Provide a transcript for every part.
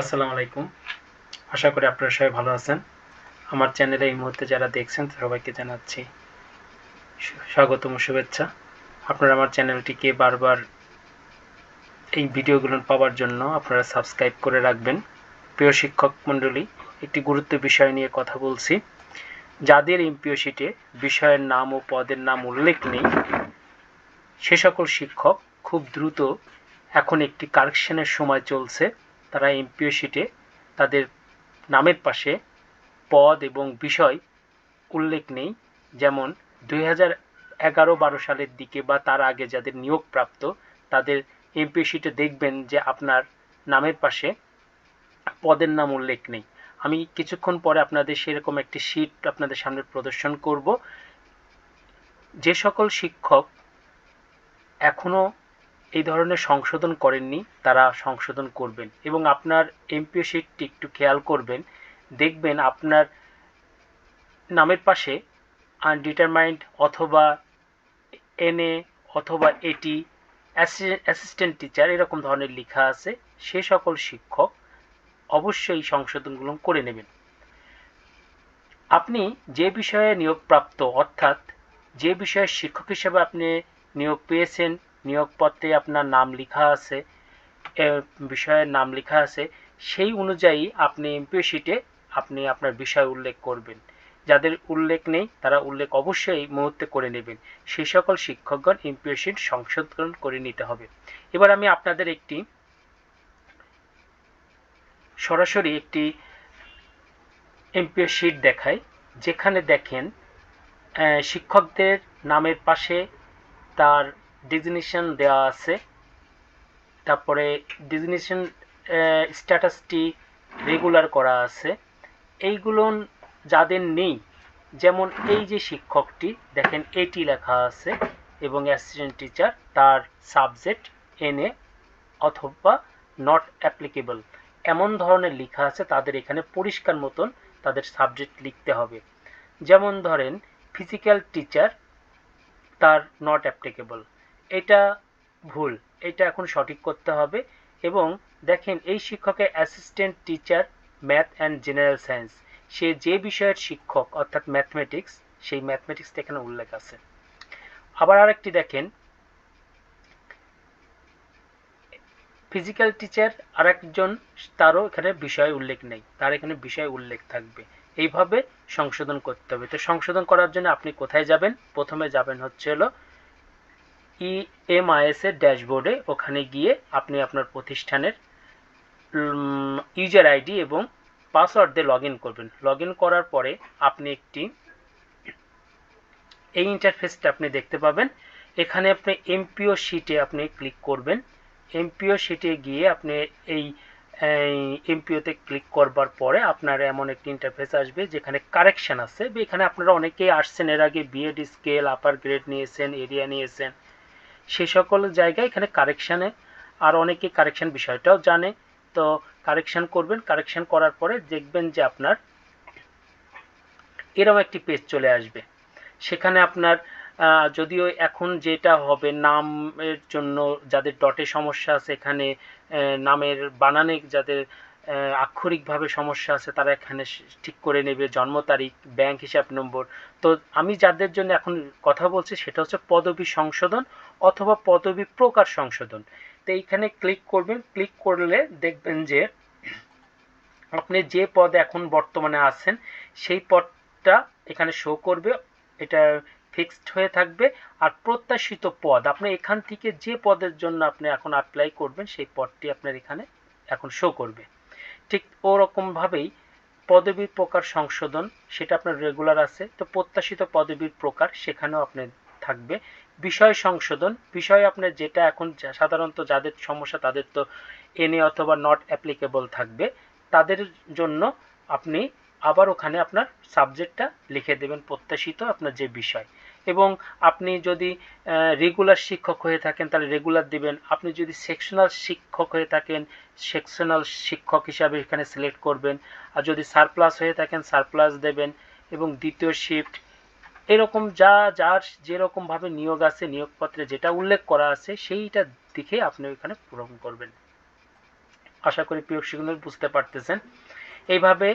আসসালামু আলাইকুম। আশা করি আপনারা সবাই ভালো আছেন। আমার চ্যানেলে এই মুহূর্তে যারা দেখছেন, সবাইকে জানাচ্ছি স্বাগতম, শুভেচ্ছা। আপনারা আমার চ্যানেলটিকে বারবার এই ভিডিওগুলো পাওয়ার জন্য আপনারা সাবস্ক্রাইব করে রাখবেন। প্রিয় শিক্ষক মণ্ডলী, একটি গুরুত্ব বিষয় নিয়ে কথা বলছি। যাদের এমপিও শিটে বিষয়ের নাম ও পদের নাম উল্লেখ নেই, সে সকল শিক্ষক খুব দ্রুত এখন একটি কারেকশনের সময় চলছে। তারা এমপিও শিটে তাদের নামের পাশে পদ এবং বিষয় উল্লেখ নেই। যেমন, দুই হাজার এগারো বারো সালের দিকে বা তার আগে যাদের নিয়োগপ্রাপ্ত, তাদের এমপিও শিটে দেখবেন যে আপনার নামের পাশে পদের নাম উল্লেখ নেই। আমি কিছুক্ষণ পরে আপনাদের সেরকম একটি শিট আপনাদের সামনে প্রদর্শন করব। যে সকল শিক্ষক এখনও এই ধরনের সংশোধন করেননি, তারা সংশোধন করবেন। এবং আপনার এমপিও শিটটি একটু খেয়াল করবেন, দেখবেন আপনার নামের পাশে আনডিটারমাইন্ড অথবা এনএ অথবা এটি অ্যাসিস্ট্যান্ট টিচার এরকম ধরনের লেখা আছে, সে সকল শিক্ষক অবশ্যই সংশোধনগুলো করে নেবেন। আপনি যে বিষয়ে নিয়োগপ্রাপ্ত, অর্থাৎ যে বিষয়ে শিক্ষক হিসেবে আপনি নিয়োগ পেয়েছেন নিয়োগপত্রে আপনার নাম লেখা আছে বিষয়ের নাম লেখা আছে, সেই অনুযায়ী আপনি এমপিও শিটে আপনি আপনার বিষয় উল্লেখ করবেন। যাদের উল্লেখ নেই, তারা উল্লেখ অবশ্যই মুহূর্তে করে নেবেন। সেই সকল শিক্ষকগণ এমপিও শিট সংশোধন করে নিতে হবে। এবার আমি আপনাদের একটি, সরাসরি একটি এমপিও শিট দেখাই, যেখানে দেখেন শিক্ষকদের নামের পাশে তার ডিজিগনেশন দেওয়া আছে। তারপরে ডিজিগনেশন স্ট্যাটাসটি রেগুলার করা আছে। এইগুলো যাদের নেই, যেমন এই যে শিক্ষকটি, দেখেন এটি লেখা আছে এবং অ্যাসিস্ট্যান্ট টিচার তার সাবজেক্ট এনে অথবা নট অ্যাপ্লিকেবল এমন ধরনের লেখা আছে, তাদের এখানে পরিষ্কার মতন তাদের সাবজেক্ট লিখতে হবে। যেমন ধরেন ফিজিক্যাল টিচার তার নট অ্যাপ্লিকেবল এটা ভুল, এটা এখন সঠিক করতে হবে। এবং দেখেন, এই শিক্ষকের assistant teacher math and general science সে যে বিষয়ের শিক্ষক, অর্থাৎ ম্যাথমেটিক্স সেই ম্যাথমেটিক্সটা এখানে উল্লেখ আছে। আবার আরেকটি দেখেন ফিজিক্যাল টিচার আরেকজন, তারও এখানে বিষয় উল্লেখ নেই, তার এখানে বিষয় উল্লেখ থাকবে। এইভাবে সংশোধন করতে হবে। তো সংশোধন করার জন্য আপনি কোথায় যাবেন? প্রথমে যাবেন হচ্ছে হলো ই এমআইএস এর ড্যাশবোর্ডে ওখানে গিয়ে আপনি আপনার প্রতিষ্ঠানের ইউজার আইডি এবং পাসওয়ার্ড দিয়ে লগ করবেন। লগ করার পরে আপনি একটি, এই ইন্টারফেসটা আপনি দেখতে পাবেন। এখানে আপনি এমপিও শিটে আপনি ক্লিক করবেন। এমপিও শিটে গিয়ে আপনি এই এমপিওতে ক্লিক করবার পরে আপনার এমন একটি ইন্টারফেস আসবে যেখানে কারেকশন আছে। এখানে আপনারা অনেকেই আসছেন। এর আগে বিএড স্কেল আপার গ্রেড নিয়েছেন এরিয়া নিয়েছেন। সে সকল জায়গায় এখানে কারেকশানে, আর অনেকে কারেকশন বিষয়টাও জানে। তো কারেকশন করবেন, কারেকশন করার পরে দেখবেন যে আপনার এরকম একটি পেজ চলে আসবে। সেখানে আপনার যদিও এখন যেটা হবে নামের জন্য যাদের ডটে সমস্যা আছে, এখানে নামের বানানে যাদের আক্ষরিকভাবে সমস্যা আছে, তারা এখানে ঠিক করে নেবে, জন্ম তারিখ ব্যাংক হিসাব নম্বর তো আমি যাদের জন্য এখন কথা বলছি, সেটা হচ্ছে পদবি সংশোধন অথবা পদবি প্রকার সংশোধন। তো এইখানে ক্লিক করবেন ক্লিক করলে দেখবেন যে আপনি যে পদ এখন বর্তমানে আছেন, সেই পদটা এখানে শো করবে, এটা ফিক্সড হয়ে থাকবে। আর প্রত্যাশিত পদ, আপনি এখান থেকে যে পদের জন্য আপনি এখন অ্যাপ্লাই করবেন, সেই পদটি আপনার এখানে এখন শো করবে। ঠিক ওরকমভাবেই পদবীর প্রকার সংশোধন, সেটা আপনার রেগুলার আছে। তো প্রত্যাশিত পদবীর প্রকার সেখানেও আপনার থাকবে। বিষয় সংশোধন, বিষয় আপনার যেটা এখন সাধারণত যাদের সমস্যা তাদের তো এনে অথবা নট অ্যাপ্লিকেবল থাকবে। তাদের জন্য আপনি আবার ওখানে আপনার সাবজেক্টটা লিখে দেবেন প্রত্যাশিত আপনার যে বিষয়। এবং আপনি যদি রেগুলার শিক্ষক হয়ে থাকেন, তাহলে রেগুলার দিবেন। আপনি যদি সেকশনাল শিক্ষক হয়ে থাকেন সেকশনাল শিক্ষক হিসাবে এখানে সিলেক্ট করবেন। আর যদি সারপ্লাস হয়ে থাকেন সারপ্লাস দেবেন এবং দ্বিতীয় শিফট এরকম যা, যার যেরকমভাবে নিয়োগ আছে, নিয়োগপত্রে যেটা উল্লেখ করা আছে, সেইটা দেখে আপনি ওইখানে পূরণ করবেন। আশা করি প্রিয় শিক্ষক বুঝতে পারতেছেন। এইভাবে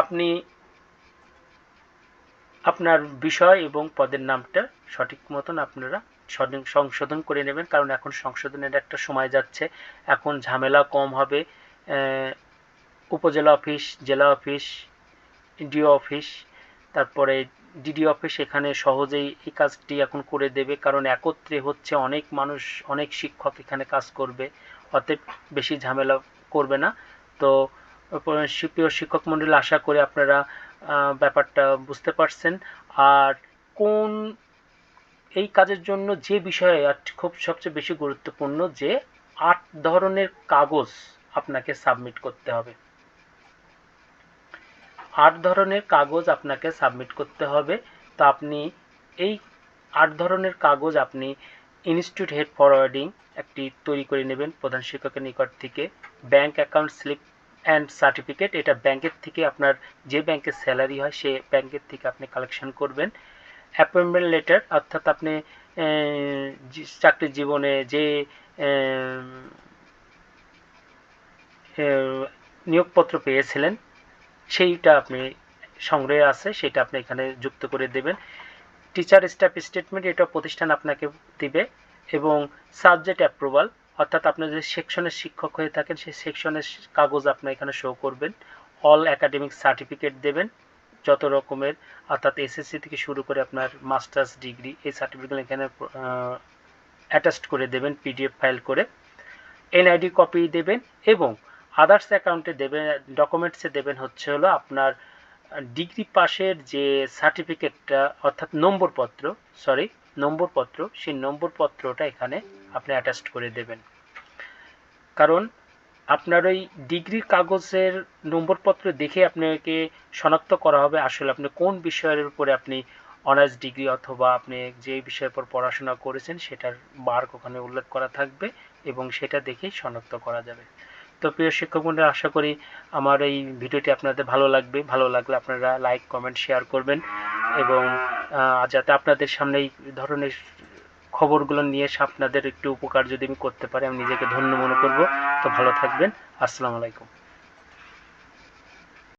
আপনি আপনার বিষয় এবং পদের নামটা সঠিক মতন আপনারা সংশোধন করে নেবেন, কারণ এখন সংশোধনের একটা সময় যাচ্ছে। এখন ঝামেলা কম হবে। উপজেলা অফিস, জেলা অফিস, ডিও অফিস, তারপরে ডিডি অফিস এখানে সহজেই এই কাজটি এখন করে দেবে, কারণ একত্রে হচ্ছে অনেক মানুষ, অনেক শিক্ষক এখানে কাজ করবে। অতএব বেশি ঝামেলা করবে না। তো প্রিয় শিক্ষক মণ্ডলী আশা করে আপনারা ব্যাপারটা বুঝতে পারছেন। আর কোন এই কাজের জন্য যে বিষয়ে খুব সবচেয়ে বেশি গুরুত্বপূর্ণ যে আট ধরনের কাগজ আপনাকে সাবমিট করতে হবে। আট ধরনের কাগজ আপনাকে সাবমিট করতে হবে। তো আপনি এই আট ধরনের কাগজ আপনি ইনস্টিটিউট হেড ফরওয়ার্ডিং একটি তৈরি করে নেবেন প্রধান শিক্ষকের নিকট থেকে। Bank account slip and certificate এটা ব্যাংকের থেকে আপনার যে ব্যাংকের স্যালারি হয়, সে ব্যাংকের থেকে আপনি কালেকশন করবেন। অ্যাপয়েন্টমেন্ট লেটার অর্থাৎ আপনি চাকরির জীবনে যে নিয়োগপত্র পেয়েছিলেন, সেইটা আপনি সংগ্রহে আছে, সেটা আপনি এখানে যুক্ত করে দেবেন। টিচার স্টাফ স্টেটমেন্ট এটা প্রতিষ্ঠান আপনাকে দিবে এবং সাবজেক্ট অ্যাপ্রুভাল অর্থাৎ আপনি যদি সেকশনের শিক্ষক হয়ে থাকেন, সেই সেকশনের কাগজ আপনি এখানে শো করবেন। অল একাডেমিক সার্টিফিকেট দেবেন, যত রকমের, অর্থাৎ এসএসসি থেকে শুরু করে আপনার মাস্টার্স ডিগ্রি এই সার্টিফিকেট এখানে অ্যাটাচড করে দেবেন পিডিএফ ফাইল করে। এনআইডি কপি দেবেন এবং আদার্স অ্যাকাউন্টে দেবেন ডকুমেন্টসে দেবেন হচ্ছে হলো আপনার ডিগ্রি পাশের যে সার্টিফিকেটটা অর্থাৎ নম্বরপত্র সরি নম্বরপত্র, সেই নম্বরপত্রটা এখানে আপনি অ্যাটাচড করে দেবেন। কারণ আপনার ওই ডিগ্রির কাগজের নম্বরপত্র দেখে আপনাকে শনাক্ত করা হবে আসলে আপনি কোন বিষয়ের উপরে আপনি অনার্স ডিগ্রি অথবা আপনি যে বিষয়ের উপর পড়াশোনা করেছেন সেটার মার্ক ওখানে উল্লেখ করা থাকবে এবং সেটা দেখেই শনাক্ত করা যাবে। তো প্রিয় শিক্ষক আশা করি আমার এই ভিডিওটি আপনাদের ভালো লাগবে। ভালো লাগলে আপনারা লাইক কমেন্ট শেয়ার করবেন এবং যাতে আপনাদের সামনে এই ধরনের খবরগুলো নিয়ে আপনাদের একটু উপকার যদি আমি করতে পারি, আমি নিজেকে ধন্য মনে করব। তো ভালো থাকবেন। আসসালামু আলাইকুম।